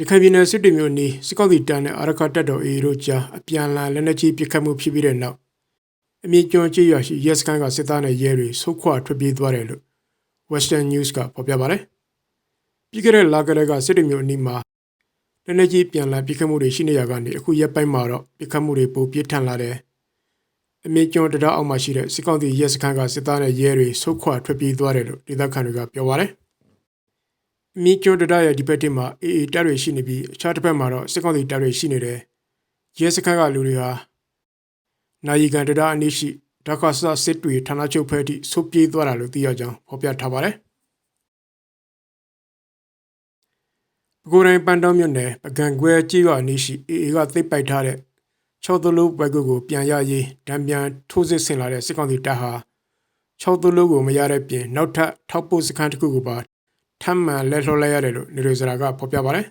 ရခိုင်ပြည်နယ်စစ်တွေမြို့နီးစစ်ကောက်တီတန်းနဲ့အာရခတက်တော်အေတို့ကြားအပြန်အလှန်လက်နက်ကြီးပစ်ခတ်မှုဖြစ်ပြီးတဲ့နောက်အမြင့်ကျွန်းကြေးရွာရှိရဲစခန်းကစစ်သားနဲ့ရဲတွေဆုတ်ခွာထွက်ပြေးသွားတယ်လို့ Western News ကဖော်ပြပါတယ်။ပြီးခဲ့တဲ့လကလေးကစစ်တွေမြို့အနီးမှာလက်နက်ကြီးပြန်လည်ပစ်ခတ်မှုတွေရှိနေရကနေအခုရက်ပိုင်းမှာတော့ပစ်ခတ်မှုတွေပိုပြင်းထန်လာတယ်။အမြင့်ကျွန်းတရားအောက်မှာရှိတဲ့စစ်ကောက်တီရဲစခန်းကစစ်သားနဲ့ရဲတွေဆုတ်ခွာထွက်ပြေးသွားတယ်လို့ဒေသခံတွေကပြောပါတယ်။အ မြင့်ကျွန်းတရရဲ့ဒီဘက်တစ်မှာအေအေတပ်တွေရှိနေပြီးအခြားတစ်ဘက်မှာတော့စစ်ကောင်စီတပ်တွေရှိနေတယ်။ရဲစခန်းကလူတွေဟာနိုင်ရီကန်တရအနည်းရှိဒက္ခဆစစ်တွေဌာနချုပ်ဖက်ထိဆုတ်ပြေးသွားတာလို့သိရကြောင်းဖော်ပြထားပါတယ်။ပဲခူးတိုင်းပန်းတောင်းမြို့နယ်ပကံခွဲကြေးရွာအနည်းရှိအေအေကသိပ်ပိုက်ထားတဲ့၆သလုံးဘက်ကိုကိုပြန်ရရေးဒံပြန်ထိုးစစ်ဆင်လာတဲ့စစ်ကောင်စီတပ်ဟာ၆သလုံးကိုမရတဲ့ပြင်နောက်ထပ်ထောက်ပို့စခန်းတစ်ခုကိုပါ ထမ်းမှန်လက်လှော်လိုက်ရတယ်လို့နေရိုစရာကဖော်ပြပါတယ်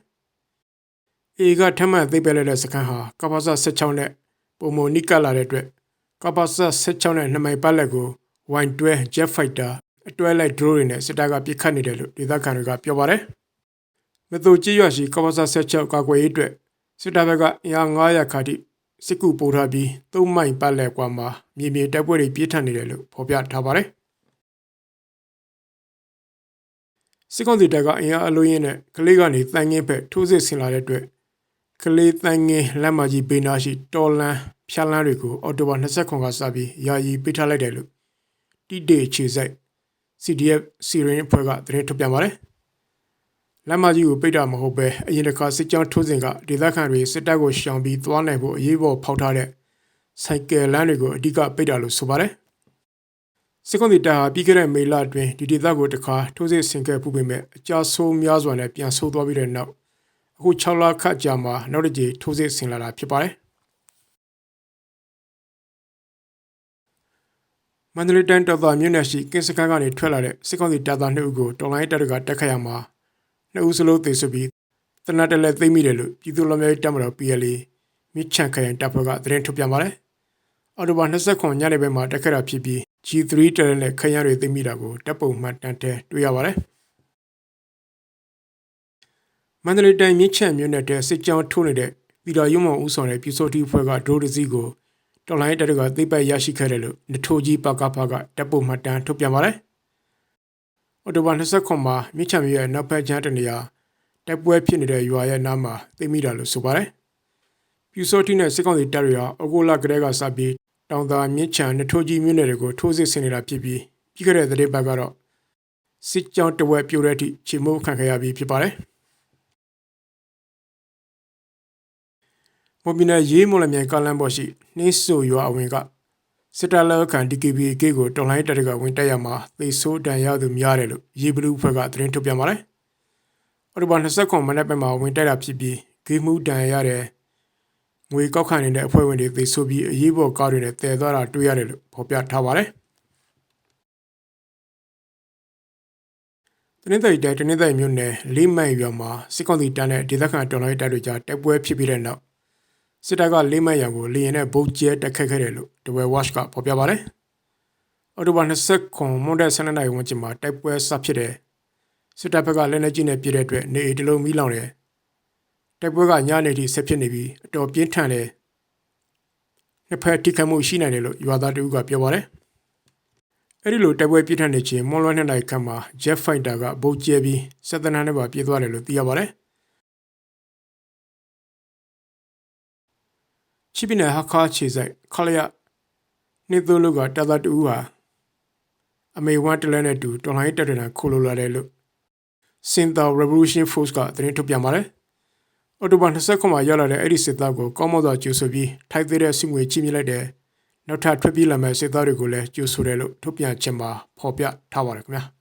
။အေကထမ်းမှန်သိပ်ပဲလိုက်တဲ့စခန်းဟာကပ္ပစ16နဲ့ပုံမနိကလာတဲ့အတွက်ကပ္ပစ16နဲ့နှစ်မိုင်ပတ်လက်ကို Y12 Jet Fighter အတွဲလိုက် drone တွေနဲ့စစ်တပ်ကပစ်ခတ်နေတယ်လို့ဒေသခံတွေကပြောပါတယ်။မတူကြည့်ရရှိကပ္ပစ16ကာကွယ်ရေးအတွက်စစ်တပ်ဘက်ကအင်အား900ခါတိစစ်ကူပို့ထားပြီး3မိုင်ပတ်လက်ကွာမှာမြေမြေတပ်ဖွဲ့တွေပြည့်ထန်နေတယ်လို့ဖော်ပြထားပါတယ်။ စစ်ကောင်စီတပ်ကအင်အားအလုံးရင်းနဲ့ကလေးကနေတန်ငင်းဘက်ထိုးစစ်ဆင်လာတဲ့အတွက်ကလေးတန်ငင်းလက်မကြီးဘေးနာရှိတော်လန်ဖြာလန်းတွေကိုအော်တိုဘာ29ကစပြီးယာယီပိတ်ထားလိုက်တယ်လို့တိတေခြေဆိုင် CDF စီရင်ဖွဲ့ကသတင်းထုတ်ပြန်ပါတယ်။လက်မကြီးကိုပိတ်တာမဟုတ်ပဲအရင်တစ်ခါစစ်ကြောင်းထိုးစဉ်ကဒေသခံတွေစစ်တပ်ကိုရှောင်ပြီးသွားနိုင်ဖို့အရေးပေါ်ဖောက်ထားတဲ့စိုက်ကယ်လမ်းတွေကိုအဓိကပိတ်တာလို့ဆိုပါတယ်။ စစ်ကောင်စီတပ်ဟာပြီးခဲ့တဲ့မေလအတွင်းဒီဒေသကိုတခါထိုးစစ်ဆင်ခဲ့ပူပေမဲ့အကြဆိုးများစွာနဲ့ပြန်ဆိုးသွားပြီးတဲ့နောက်အခု6လခန့်ကြာမှာနောက်တစ်ကြိမ်ထိုးစစ်ဆင်လာတာဖြစ်ပါတယ်မန္တလေးတိုင်းတော်သားမြို့နယ်ရှိကင်းစခန်းကနေထွက်လာတဲ့စစ်ကောင်စီတပ်သား2ဦးကိုတော်လိုင်းတပ်တွေကတက်ခတ်ရမှာ2ဦးစလုံးသေဆုံးပြီးတနတ်တလဲသိမ့်မိတယ်လို့ပြည်သူ့လူမျိုးတပ်မတော် PLA မြစ်ချန်ခရိုင်တပ်ဖွဲ့ကသတင်းထုတ်ပြန်ပါတယ်အော်တိုဘာ29ညနေပိုင်းမှာတက်ခတ်တာဖြစ်ပြီး G3 တရနဲ့ခရမ်းတွေသိမိတာကိုတပ်ပုံမှတ်တမ်းတဲတွေ့ရပါတယ်။မန္တလေးတိုင်းမြစ်ချံမြို့နယ်တဲ့စစ်ကြောင်းထိုးနေတဲ့ပြည်တော်ရုံးမောင်ဦးဆောင်တဲ့ပြည်စောတိဖွဲ့ကဒိုးတစည်းကိုတော်လိုင်းတပ်ကသိပ်ပိုက်ရရှိခဲ့တယ်လို့နထိုးကြီးပကဖကတပ်ပုံမှတ်တမ်းထုတ်ပြန်ပါတယ်။အော်တိုဘာ29မှာမြစ်ချံမြို့ရဲ့နောက်ဘက်ကျန်းတနေရာတိုက်ပွဲဖြစ်နေတဲ့ရွာရဲ့နားမှာသိမိတာလို့ဆိုပါတယ်။ပြူစောတိနဲ့စစ်ကောင်စီတပ်တွေဟာအကိုလာကလေးကစပြီး တောင်သာမြစ်ချံနထိုးကြီးမြို့နယ်တွေကိုထိုးစစ်ဆင်နေတာဖြစ်ပြီးပြီးခဲ့တဲ့သတင်းပတ်ကတော့စစ်ကြောင်းတဝက်ပြိုတဲ့အထိချေမှုခံခဲ့ရပြီးဖြစ်ပါတယ်။မော်ဘီနယ်ရေးမော်လမြိုင်ကားလမ်းပေါ်ရှိနှင်းဆိုရွာအဝင်ကစစ်တပ်လက်ခံ DKB ဂိတ်ကိုတော်လိုင်းတပ်ကဝင်တက်ရမှာသေဆိုးတန်ရသူများတယ်လို့ရေဘလူးဖွဲ့ကသတင်းထုတ်ပြန်ပါတယ်။အော်တိုဘာ29မနက်ပိုင်းမှာဝင်တက်တာဖြစ်ပြီးဂိတ်မှုတန်ရတဲ့ ငွေကောက်ခံနေတဲ့အဖွဲ့ဝင်တွေသေဆိုပြီးအရေးပေါ်ကားတွေနဲ့တည်သွားတာတွေ့ရတယ်လို့ဖော်ပြထားပါတယ်။တနင်္သာရီတိုင်းတနင်္သာရီမြို့နယ်လေးမိုင်ရွာမှာစစ်ကောင်စီတပ်နဲ့ဒေသခံတော်လှန်ရေးတပ်တွေကြားတိုက်ပွဲဖြစ်ပြီးတဲ့နောက်စစ်တပ်ကလေးမိုင်ရွာကိုလေရင်နဲ့ဗုတ်ကျဲတက်ခတ်ခဲ့တယ်လို့ဒဝဲဝက်ကဖော်ပြပါတယ်။အော်တိုဘာ20ခွန်မွန်ဒက်12နိုင်ဝန်းကျင်မှာတိုက်ပွဲစဖြစ်တဲ့စစ်တပ်ဘက်ကလက်နက်ကြီးနဲ့ပြည့်တဲ့အတွက်နေအိမ်တလုံးမီးလောင်တယ် တိုက်ပွဲကညနေထိဆက်ဖြစ်နေပြီးအတော်ပြင်းထန်တဲ့နှစ်ဖက်ထိခိုက်မှုရှိနိုင်တယ်လို့ရွာသားတဦးကပြောပါတယ်။အဲဒီလိုတိုက်ပွဲပြင်းထန်နေခြင်းမွန်လွှမ်းတဲ့နိုင်ခန့်မှာ Jet Fighter ကဗုံးကျဲပြီးစက်တနာနဲ့ပါပြေးသွားတယ်လို့သိရပါတယ်။ချီပီနယ်ဟာခါခြေဆိုင်ခလရနေသူလူကတသတူဟာအမေဝမ်တလဲနဲ့တူတော်လိုင်းတက်တဲ့ခိုလိုလာတယ်လို့စင်တာ Revolution Force ကသတင်းထုတ်ပြန်ပါတယ် အော်တိုဘာ29မှာရောက်လာတဲ့အဲ့ဒီစစ်သားကိုကောင်းမွန်စွာကြိုဆိုပြီးထိုက်သေးတဲ့စုငွေချီးမြှင့်လိုက်တယ်။နောက်ထပ်ထွက်ပြေးလာမဲ့စစ်သားတွေကိုလည်းကြိုဆိုတယ်လို့ထုတ်ပြန်ချက်မှာဖော်ပြထားပါတယ်ခင်ဗျာ။